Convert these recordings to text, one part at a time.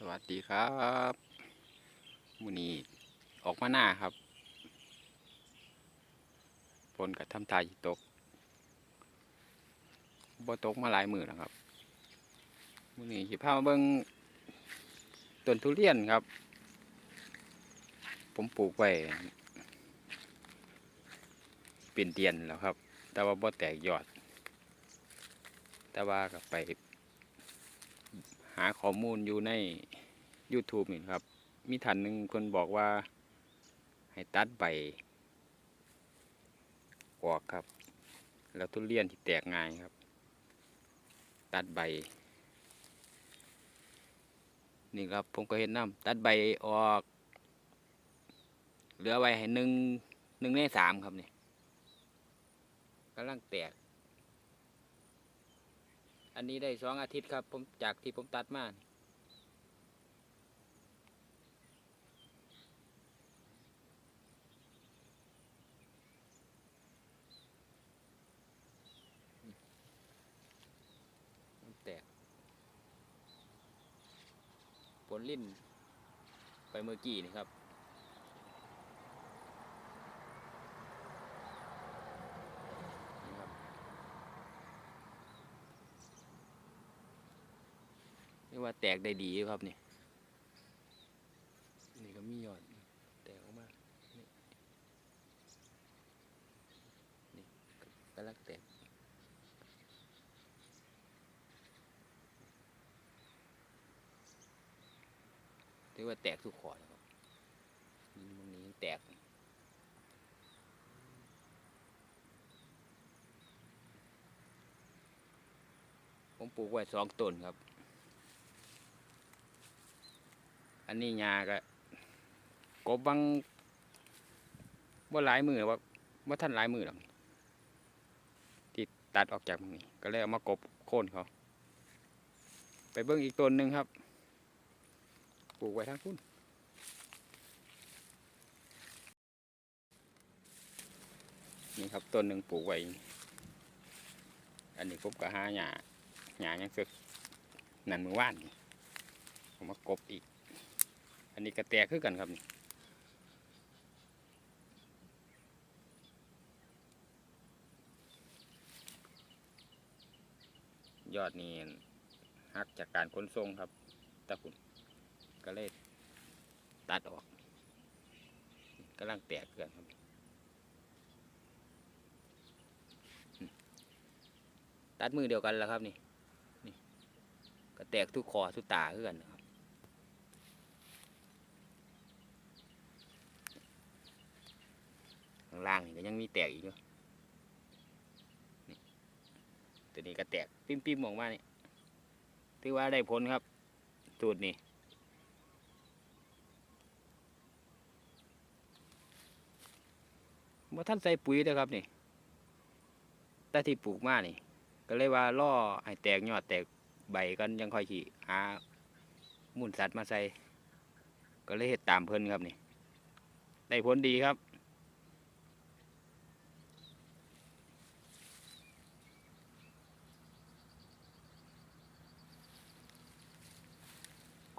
สวัสดีครับมูนีออกมาหน้าครับฝนกับทำทายสิตกบ่ตกมาหลายมือแล้วครับมูนี้สิพามาเบิ่งต้นทุเรียนครับ ผมปลูกไว้เป็นเดียนแล้วครับ แต่ว่าบ่แตกยอด แต่ว่าก็ไป หาข้อมูลอยู่ใน YouTube นี่ครับ มีท่านหนึ่งคนบอกว่า ให้ตัดใบออกครับ แล้วทุเรียนที่แตกง่ายครับ ตัดใบ นี่ครับผมก็เห็นน้ำตัดใบออก เหลือไว้ให้หนึ่งหนึ่งในสามครับนี่กำลังแตก อันนี้ได้สองอาทิตย์ครับ ผมจากที่ผมตัดมาแตกผลลิ้นไปเมื่อกี้นี่ครับ นี่ครับ เรียกว่าแตกได้ดีครับนี่นี่ก็มียอดแตกออกมานี่นี่กำลังแตกเรียกว่าแตกทุกขอนะครับนี่ตรงนี้แตกผมปลูกไว้สองต้นครับ อันนี้ยาก็กบบังว่าหลายมือว่าว่าท่านหลายมือหรอกที่ตัดออกจากมือนี้ ก็เลยเอามากบโค่นเขา ไปเบิ้งอีกต้นหนึ่งครับปลูกไว้ทั้งพุ่นนี่ครับต้นหนึ่งปลูกไว้ อันนี้ผมก็หาหญ้าหญ้ายังสึกนั่นมือว่านผมมากบอีก อันนี้ก็แตกคือกันครับนี่ยอดนี่หักจากการขนส่งครับตะพุ่นก็เลยตัดออกกำลังแตกเกินครับ ตัดมือเดียวกันแล้วครับนี่นี่ก็แตกทุกคอทุกตาคือกันครับางนี่ก็ยังมีแตกอีกอยู่ตัวนี้ก็แตกปิ้มๆออกมานี่ถือว่าได้ผลครับสูตรนี้ว่าท่านใส่ปุ๋ยเด้อครับนี่แต่ที่ปลูกมานี่ ก็เลยว่าล่อให้แตกยอดแตกใบกันยังค่อยขี่หามูลสัตว์มาใส่ก็เลยเฮ็ดตามเพิ่นครับนี่ ได้ผลดีครับ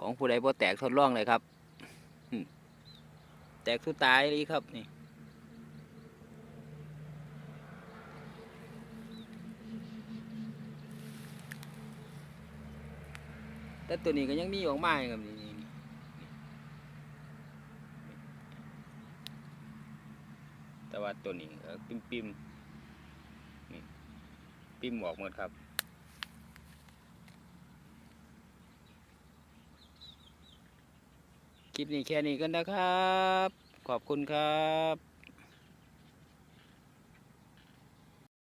ของผู้ใดบ่แตกทดลองเลยครับ แตกทุกตายเลยครับนี่แต่ตัวนี้ก็ยังมีออกมาอยู่ครับนี่แต่ว่าตัวนี้ก็ปิมปิมๆนี่ปิมออกหมดครับ คลิปนี้แค่นี้กันนะครับ ขอบคุณครับ